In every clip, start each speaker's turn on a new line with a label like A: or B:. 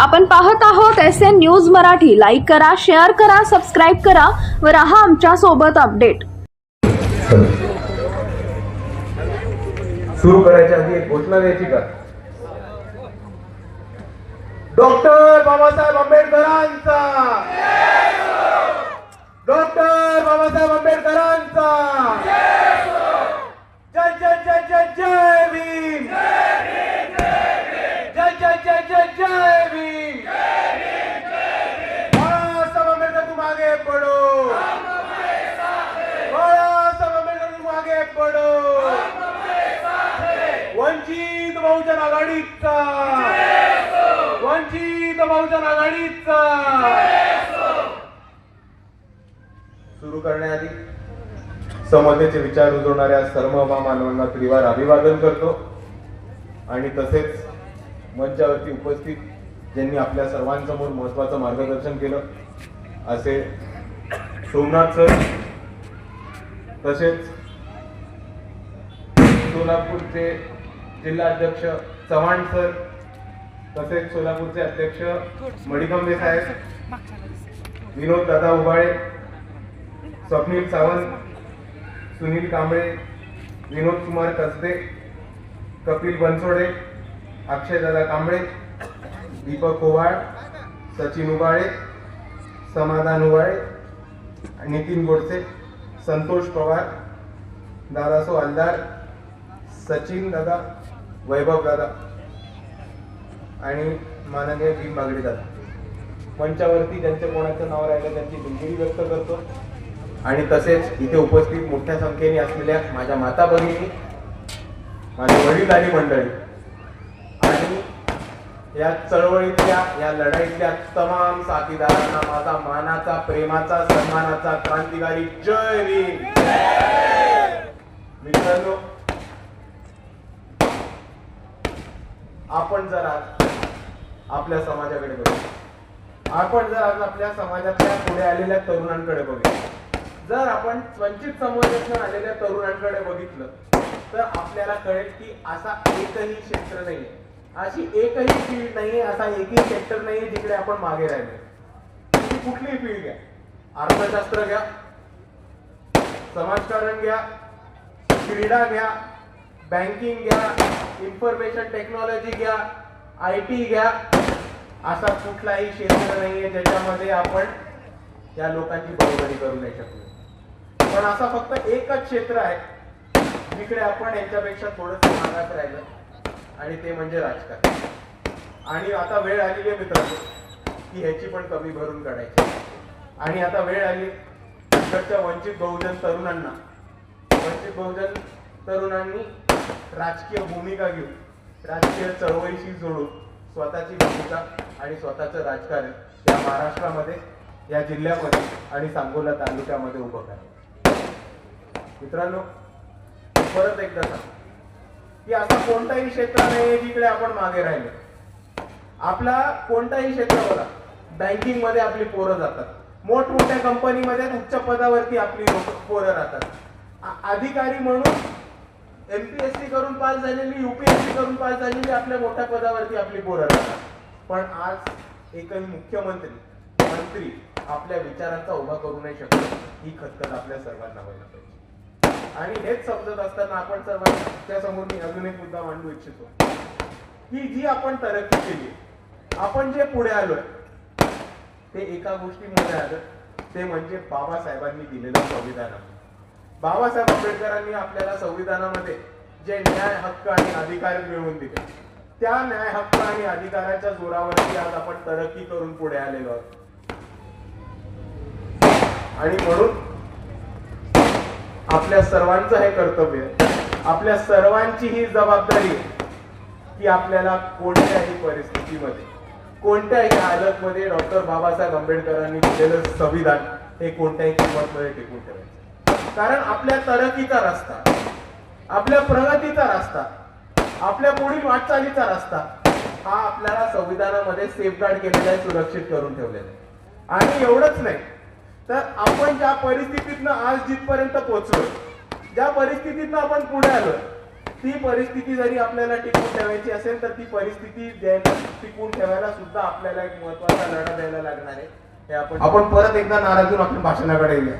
A: आपण पाहत आहोत S N news Marathi. Like करा शेअर करा सबस्क्राईब करा व राहा आमच्यासोबत अपडेट
B: सुरू करायच्या आधी एक घोषणा द्यायची का? डॉक्टर बाबासाहेब आंबेडकरांचा. डॉक्टर बाबासाहेब आंबेडकरांचा जय जय जय जय जय भीम जय जय जय जय जय भीम बाळासाहेब आंबेडकर तुम आगे पडो बाळासाहेब आंबेडकर तुम आगे पडो वंचित बहुजन आघाडीचा वंचित बहुजन आघाडीच सुरू करण्याआधी समतेचे विचार रुजवणाऱ्या सर्व मानवांना त्रिवार अभिवादन करतो. आणि तसेच मंचावरती उपस्थित ज्यांनी आपल्या सर्वांसमोर महत्वाचं मार्गदर्शन केलं असे सोमनाथ सर तसेच सोलापूरचे जिल्हाध्यक्ष चव्हाण सर तसेच सोलापूरचे अध्यक्ष मडिकंबे साहेब विनोद दादा उबाळे स्वप्नील सावंत सुनील कांबळे विनोद कुमार कसबे कपिल बनसोडे अक्षय दादा कांबळे दीपक कोवाळ सचिन उबाळे समाधान उबाळे नितीन गोडसे संतोष पवार दादासो हलदार सचिन दादा वैभव दादा. आणि माननीय भीम बागडे दादा मंचावरती ज्यांच्या कोणाचं नाव राहिलं त्यांची दिलगिरी व्यक्त करतो. आणि तसेच इथे उपस्थित मोठ्या संख्येने असलेल्या माझ्या माता भगिनी माझे वडील आणि मंडळी. आणि या चळवळीतल्या या लढाईतल्या तमाम साथीदारांना माझा मानाचा प्रेमाचा सन्मानाचा क्रांतिकारी जय भीम. मित्रांनो आपण जर आज आपल्या समाजाकडे बघू. आपण जर आज आपल्या समाजातल्या पुढे आलेल्या तरुणांकडे बघितलं जर आपण वंचित समाजातून आलेल्या तरुणांकडे बघितलं तर आपल्याला कळेल की असा एकही क्षेत्र नाही अशी एकही फील्ड नाहीये असा एकही सेक्टर नाहीये जिकडे आपण मागे राहिले. कुठलीही फील्ड घ्या? अर्थशास्त्र घ्या समाजकारण घ्या क्रीडा घ्या बँकिंग घ्या इन्फॉर्मेशन टेक्नॉलॉजी घ्या आय टी घ्या. असा कुठलाही क्षेत्र नाहीये ज्याच्यामध्ये आपण या लोकांची बरोबरी करू नाही शकलो. पण असा फक्त एकच क्षेत्र आहे. जिकडे आपण यांच्यापेक्षा थोडस मागास राहिलं. आणि ते म्हणजे राजकारण. आणि आता वेळ आलेली आहे मित्रांनो की ह्याची पण कमी भरून काढायची. आणि आता वेळ आली इकडच्या वंचित बहुजन तरुणांना. वंचित बहुजन तरुणांनी राजकीय भूमिका घेऊन राजकीय चळवळीशी जोडून स्वतःची भूमिका आणि स्वतःचं राजकारण या महाराष्ट्रामध्ये या जिल्ह्यामध्ये आणि सांगोला तालुक्यामध्ये उभं करा मित्रांनो परत एकदा सांग की असा कोणताही क्षेत्र नाही जिकडे आपण मागे राहिलो. आपला कोणताही क्षेत्र बघा बँकिंगमध्ये आपली पोरं जातात. मोठमोठ्या कंपनीमध्ये उच्च पदावरती आपली लोक पोरं राहतात. अधिकारी म्हणून एमपीएससी करून पास झालेली युपीएससी करून पास झालेली आपल्या मोठ्या पदावरती आपली पोरं पण आज एकही मुख्यमंत्री मंत्री आपल्या विचारांचा उभा करू नाही शकत ही खतखत आपल्या सर्वांना व्हायला पाहिजे. आणि हेच समजत असताना आपण सर्वांच्या समोर मी अजून एक मुद्दा मांडू इच्छितो. की जी आपण तरक्की केली आपण जे पुढे आलोय ते एका गोष्टीमुळे आलं ते म्हणजे बाबासाहेबांनी दिलेलं संविधान बाबासाहेब आंबेडकरांनी आपल्याला संविधानामध्ये जे न्याय हक्क आणि अधिकार मिळवून दिले त्या न्याय हक्क आणि अधिकाराच्या जोरावरती आज आपण तरक्की करून पुढे आलेलो आहोत. आणि म्हणून आपल्या सर्वांचं हे कर्तव्य आपल्या सर्वांची ही जबाबदारी की आपल्याला कोणत्याही परिस्थितीमध्ये कोणत्याही हालतमध्ये डॉक्टर बाबासाहेब आंबेडकरांनी दिलेलं संविधान हे कोणत्याही किंमतमध्ये टिकून ठेवायचं. कारण आपल्या तरकीचा रस्ता आपल्या प्रगतीचा रस्ता आपल्या पुढील वाटचालीचा रस्ता हा आपल्याला संविधानामध्ये सेफगार्ड केलेला आहे सुरक्षित करून ठेवलेला आहे. आणि एवढंच नाही तर आपण ज्या परिस्थितीतनं आज जिथपर्यंत पोहोचलो ज्या परिस्थितीतनं आपण पुढे आलो ती परिस्थिती जरी आपल्याला टिकून ठेवायची असेल तर ती परिस्थिती द्यायला टिकून ठेवायला सुद्धा आपल्याला एक महत्त्वाचा लढा द्यायला लागणार आहे हे आपण आपण परत एकदा नाराजून आपल्या भाषणाकडे येऊया.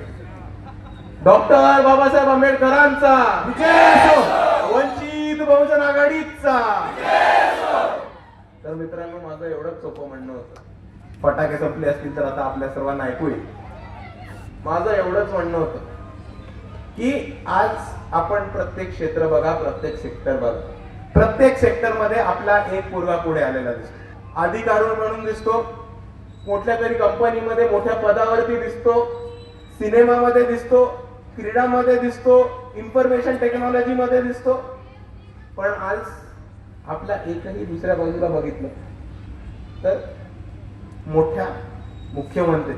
B: डॉक्टर बाबासाहेब आंबेडकरांचा. वंचित बहुजन आघाडीचा. तर मित्रांनो माझं एवढंच सोपं म्हणणं होतं. फटाके संपले असतील तर आता आपल्या सर्वांना ऐकू येईल माझं एवढंच म्हणणं होतं की आज आपण प्रत्येक क्षेत्र बघा प्रत्येक सेक्टर बघा. प्रत्येक सेक्टरमध्ये आपला एक पूर्वा पुढे आलेला दिसतो. अधिकारून म्हणून दिसतो. कुठल्या तरी कंपनीमध्ये मोठ्या पदावरती दिसतो. सिनेमामध्ये दिसतो. क्रीडामध्ये दिसतो इन्फॉर्मेशन टेक्नॉलॉजी मध्ये दिसतो. पण आज आपल्या एकही दुसऱ्या बाजूला बघितलं तर मोठ्या मुख्यमंत्री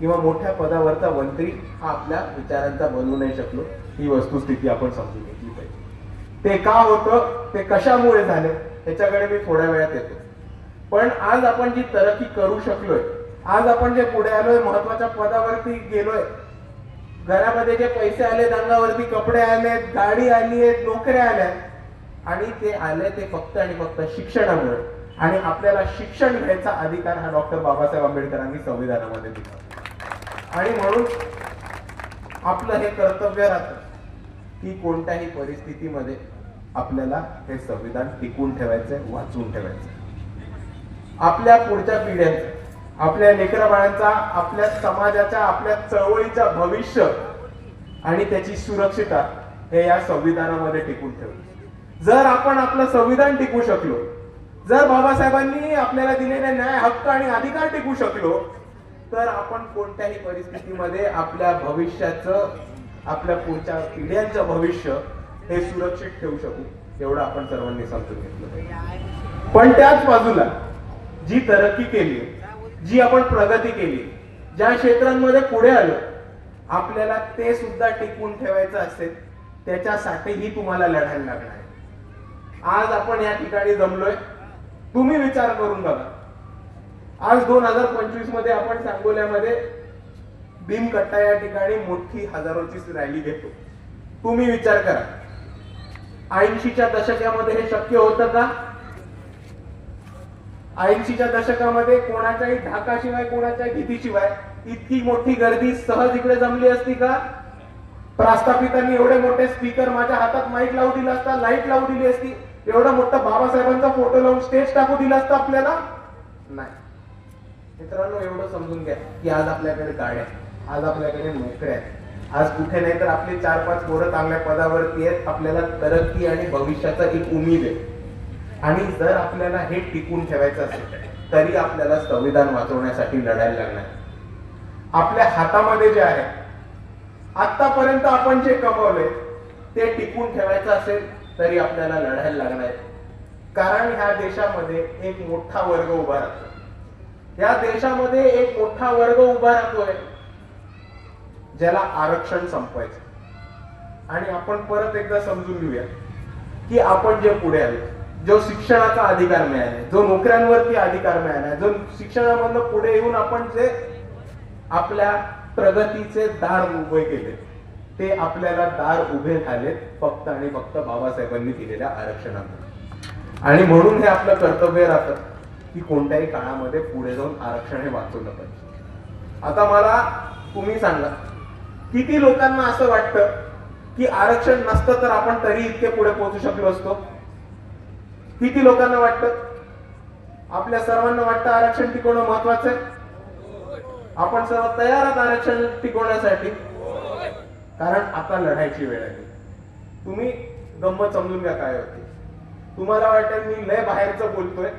B: किंवा मोठ्या पदावरचा मंत्री हा आपल्या विचारांचा बनवू नाही शकलो. ही वस्तुस्थिती आपण समजून घेतली पाहिजे. ते का होतं? ते कशामुळे झाले? त्याच्याकडे मी थोड्या वेळात येतो. पण आज आपण जी तरक्की करू शकलोय आज आपण जे पुढे आलोय महत्त्वाच्या पदावरती गेलोय घरामध्ये जे पैसे आले अंगावरती कपडे आले गाडी आली आहेत नोकऱ्या आल्या आणि ते आले ते फक्त आणि फक्त शिक्षणामुळे. आणि आपल्याला शिक्षण घ्यायचा अधिकार हा डॉक्टर बाबासाहेब आंबेडकरांनी संविधानामध्ये दिला. आणि म्हणून आपलं हे कर्तव्य राहतं की कोणत्याही परिस्थितीमध्ये आपल्याला हे संविधान टिकून ठेवायचंय वाचून ठेवायचंय. आपल्या पुढच्या पिढ्यांचं आपल्या लेकराबाळांचा आपल्या समाजाच्या आपल्या चळवळीचा भविष्य आणि त्याची सुरक्षितता हे या संविधानामध्ये टिकून ठेवलं. जर आपण आपलं संविधान टिकू शकलो जर बाबासाहेबांनी आपल्याला दिलेले न्याय हक्क आणि अधिकार टिकू शकलो तर आपण कोणत्याही परिस्थितीमध्ये आपल्या भविष्याचं आपल्या पुढच्या पिढ्यांचं भविष्य हे सुरक्षित ठेवू शकू एवढं आपण सर्वांनी समजून घेतलं पण त्याच बाजूला जी तरक्की केली जी आपण प्रगती केली ज्या क्षेत्रांमध्ये पुढे आलो आपल्याला ते सुद्धा टिकवून ठेवायचं असेल त्याच्यासाठीही तुम्हाला लढायला लागणार आहे. आज आपण या ठिकाणी जमलोय. तुम्ही विचार करून बघा. आज दोन हजार पंचवीसमध्ये आपण सांगोल्यामध्ये भीमकट्टा या ठिकाणी मोठी हजारोची रॅली घेतो. तुम्ही विचार करा. ऐंशीच्या दशकामध्ये हे शक्य होतं का? ऐंशीच्या दशकामध्ये कोणाच्याही ढाकाशिवाय कोणाच्या भीतीशिवाय इतकी मोठी गर्दी सहज इकडे जमली असती का? प्रस्थापितांनी एवढे मोठे स्पीकर माझ्या हातात माईक लावू दिला असता लाइट लावू दिली असती. एवढा मोठा बाबासाहेबांचा फोटो लावून स्टेज टाकू दिला असता आपल्याला? नाही. मित्रांनो एवढं समजून घ्या की आज आपल्याकडे गाड्या आज आपल्याकडे नोकऱ्या आहेत. आज कुठे नाही तर आपली चार पाच पोरं चांगल्या पदावरती आहेत. आपल्याला तरक्की आणि भविष्याचा एक उमेद आहे. आणि जर आपल्याला हे टिकून ठेवायचं असेल तरी आपल्याला संविधान वाचवण्यासाठी लढायला लागणार. आपल्या हातामध्ये जे आहे आतापर्यंत आपण जे कमवले ते टिकून ठेवायचं असेल तरी आपल्याला लढायला लागणार. कारण ह्या देशामध्ये एक मोठा वर्ग उभा राहतो या देशामध्ये एक मोठा वर्ग उभा राहतोय ज्याला आरक्षण संपवायचं. आणि आपण परत एकदा समजून घेऊया की आपण जे पुढे आलो जो शिक्षणाचा अधिकार मिळाला जो नोकऱ्यांवरती अधिकार मिळाला जो शिक्षणामधनं पुढे येऊन आपण जे आपल्या प्रगतीचे दार उभे केले ते आपल्याला दार उभे झालेत फक्त आणि फक्त बाबासाहेबांनी दिलेल्या आरक्षणामुळे. आणि म्हणून हे आपलं कर्तव्य राहतं की कोणत्याही काळामध्ये पुढे जाऊन आरक्षण हे वाचवलं पाहिजे आता मला तुम्ही सांगा किती लोकांना असं वाटतं की आरक्षण नसतं तर आपण तरी इतके पुढे पोहोचू शकलो असतो? किती लोकांना वाटतं? आपल्या सर्वांना वाटतं आरक्षण टिकवणं महत्वाचं आहे? आपण सर्व तयार आहात आरक्षण टिकवण्यासाठी? कारण आता लढायची वेळ आहे. तुम्ही गंमत समजून घ्या काय होते. तुम्हाला वाटेल मी लय बाहेरचं बोलतोय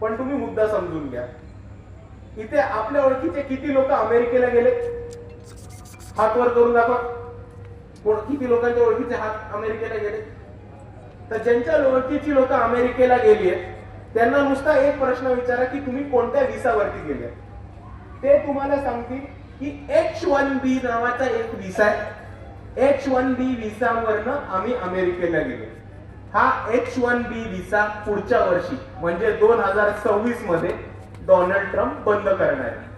B: पण तुम्ही मुद्दा समजून घ्या. इथे आपल्या ओळखीचे किती लोक अमेरिकेला गेले? हात वर करून दाखवा. कोण किती लोकांच्या ओळखीचे हात अमेरिकेला गेले? तर ज्यांच्या ओळखीची लोक अमेरिकेला गेली आहेत त्यांना नुसता एक प्रश्न विचारा की तुम्ही कोणत्या विसावरती गेले? ते तुम्हाला सांगतील की एच वन बी नावाचा एक विसा आहे. एच वन बी विसावरनं आम्ही अमेरिकेला गेलो. हा एच वन बी विसा पुढच्या वर्षी म्हणजे दोन हजार सव्वीसमध्ये डोनाल्ड ट्रम्प बंद करणार आहे.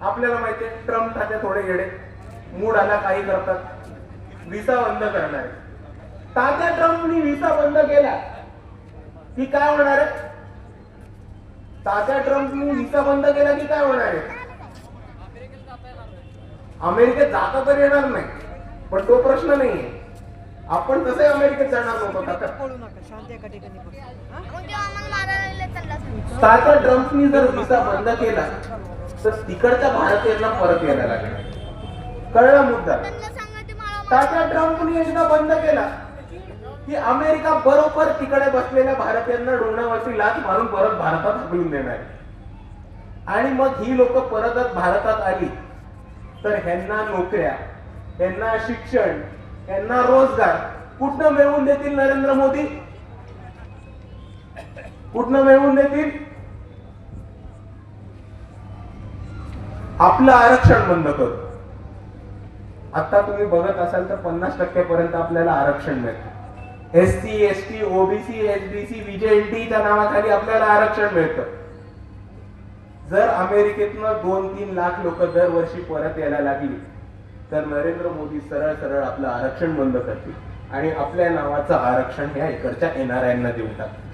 B: आपल्याला माहिती आहे ट्रम्प खाते थोडे येडे मूड आला काही करतात. विसा बंद करणार आहे. तात्या ट्रम्पनी व्हिसा बंद केला. की काय होणार आहे? तात्या ट्रम्पनी व्हिसा बंद केला की काय होणार आहे? अमेरिकेत जाता तर येणार नाही पण तो प्रश्न नाहीये आपण तसंही अमेरिकेत जाणार नव्हतो तात्या. ट्रम्पनी जर व्हिसा बंद केला तर तिकडच्या भारतीयांना परत यायला लागेल. कळला मुद्दा? तात्या ट्रम्पनी एकदा बंद केला. की अमेरिका बरोबर तिकडे बसलेल्या भारतीयांना डोंगरावरची लाच मारून परत भारतात हकलून देणार आणि मग ही लोक परतच भारतात आली तर ह्यांना नोकऱ्या ह्यांना शिक्षण ह्यांना रोजगार कुठनं मिळवून देतील नरेंद्र मोदी? कुठनं मिळवून देतील? आपलं आरक्षण बंद करू. आता तुम्ही बघत असाल तर पन्नास टक्क्यापर्यंत आपल्याला आरक्षण मिळतं. S C S T OBC SBC बीजेएनटीच्या नावाखाली आपल्याला आरक्षण मिळतं. जर अमेरिकेतनं दोन तीन लाख लोक दरवर्षी परत यायला लागली तर नरेंद्र मोदी सरळ सरळ आपलं आरक्षण बंद करतील आणि आपल्या नावाचं आरक्षण ह्या इकडच्या एनआरआयना देऊन टाकतील.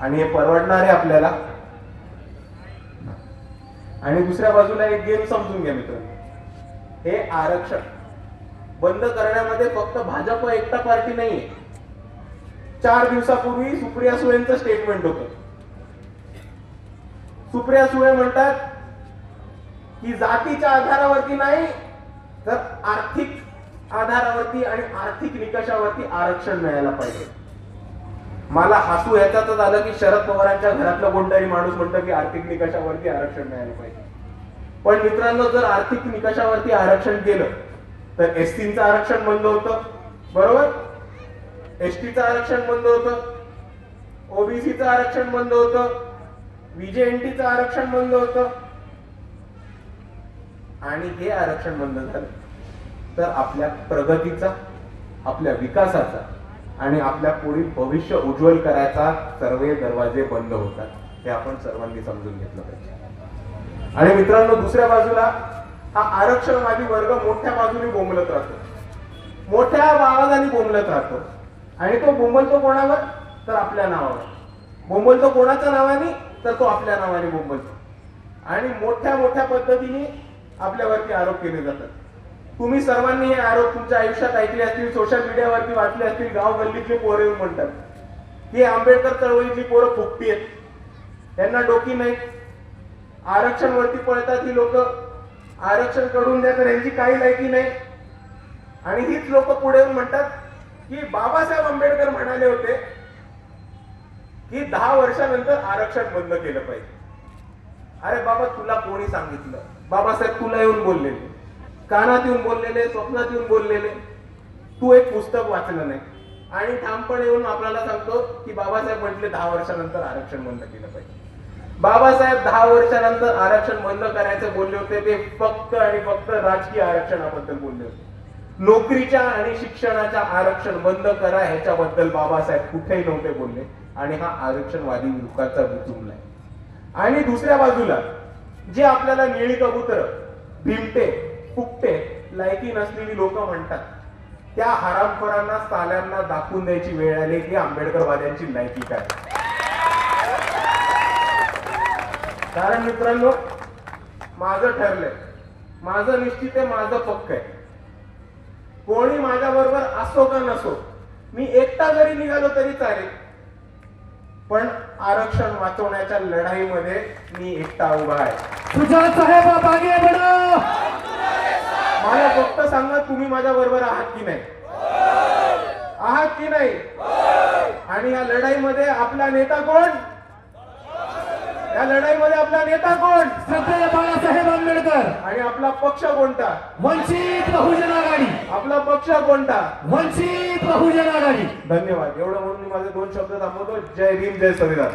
B: आणि हे परवडणार आहे आपल्याला. आणि दुसऱ्या बाजूला एक गेम समजून घ्या मित्र हे आरक्षण बंद करण्यामध्ये फक्त भाजप एकटा पार्टी नाहीये. चार दिवसापूर्वी सुप्रिया सुळेंचं स्टेटमेंट होत. सुप्रिया सुळे म्हणतात की जातीच्या आधारावरती नाही तर आर्थिक आधारावरती आणि आर्थिक निकषावरती आरक्षण मिळायला पाहिजे. मला हसू ह्याच्यातच आलं की शरद पवारांच्या घरातलं कोणतरी माणूस म्हणतो की आर्थिक निकषावरती आरक्षण मिळायला पाहिजे. पण मित्रांनो जर आर्थिक निकषावरती आरक्षण केलं तर एसटीचं आरक्षण बंद होतं. बरोबर? एसटीचं आरक्षण बंद होतं. ओबीसीचं आरक्षण बंद होतं. बीजेएनटीचं आरक्षण बंद होतं. आणि हे आरक्षण बंद झालं. तर आपल्या प्रगतीचा आपल्या विकासाचा आणि आपल्या पुढील भविष्य उज्ज्वल करायचा सर्व दरवाजे बंद होतात. हे आपण सर्वांनी समजून घेतलं पाहिजे. आणि मित्रांनो दुसऱ्या बाजूला हा आरक्षणवादी वर्ग मोठ्या बाजूने बोंबलत राहतो. मोठ्या आवाजाने बोंबलत राहतो. आणि तो बोंबलतो कोणावर तर आपल्या नावावर. बोंबलतो कोणाच्या नावाने? तर तो आपल्या नावाने बोंबलतो आणि मोठ्या मोठ्या पद्धतीने आपल्यावरती आरोप केले जातात. तुम्ही सर्वांनी हे आरोप तुमच्या आयुष्यात ऐकले असतील सोशल मीडियावरती वाचले असतील गाव गल्लीतले पोरं येऊन म्हणतात. की आंबेडकर चळवळीतली पोरं फुकटी आहेत. त्यांना डोकी नाही आरक्षण वरती पळतात ही लोक. आरक्षण करून द्या तर यांची काही लायकी नाही. आणि हीच लोक पुढे येऊन म्हणतात की बाबासाहेब आंबेडकर म्हणाले होते की दहा वर्षानंतर आरक्षण बंद केलं पाहिजे. अरे बाबा तुला कोणी सांगितलं? बाबासाहेब तुला येऊन बोललेले. कानात येऊन बोललेले स्वप्नात येऊन बोललेले. तू एक पुस्तक वाचलं नाही. आणि ठामपणे येऊन आपल्याला सांगतो की बाबासाहेब म्हटले दहा वर्षानंतर आरक्षण बंद केलं पाहिजे. बाबासाहेब दहा वर्षानंतर आरक्षण बंद करायचे बोलले होते ते फक्त आणि फक्त राजकीय आरक्षणाबद्दल बोलले होते. नोकरीच्या आणि शिक्षणाच्या आरक्षण बंद करा ह्याच्याबद्दल बाबासाहेब कुठेही नव्हते बोलले. आणि हा आरक्षणवादी युगाचा विचुमलाय आणि दुसऱ्या बाजूला जे आपल्याला निळी कबूतर भिमटे फुकटे लायकी नसलेली लोक म्हणतात त्या हरामखोरांना साल्यांना दाखवून द्यायची वेळ आली की आंबेडकरवाद्यांची लायकी काय? कारण मित्रांनो माझं ठरलंय माझं निश्चित आहे माझं पक्क आहे. कोणी माझ्या बरोबर असो का नसो मी एकटा जरी निघालो तरी चालेल. पण आरक्षण वाचवण्याच्या लढाईमध्ये मी एकटा उभा आहे.
C: सुजात साहेब
B: मला फक्त सांगा तुम्ही माझ्या बरोबर आहात की नाही? आहात की नाही? आणि या लढाईमध्ये आपला नेता कोण? या लढाईमध्ये आपला नेता कोण?
C: श्रद्धेय बाळासाहेब आंबेडकर.
B: आणि आपला पक्ष कोणता?
C: वंचित बहुजन आघाडी.
B: आपला पक्ष कोणता?
C: वंचित बहुजन आघाडी.
B: धन्यवाद. एवढं म्हणून मी माझे दोन शब्द थांबवतो. जय भीम जय संविधान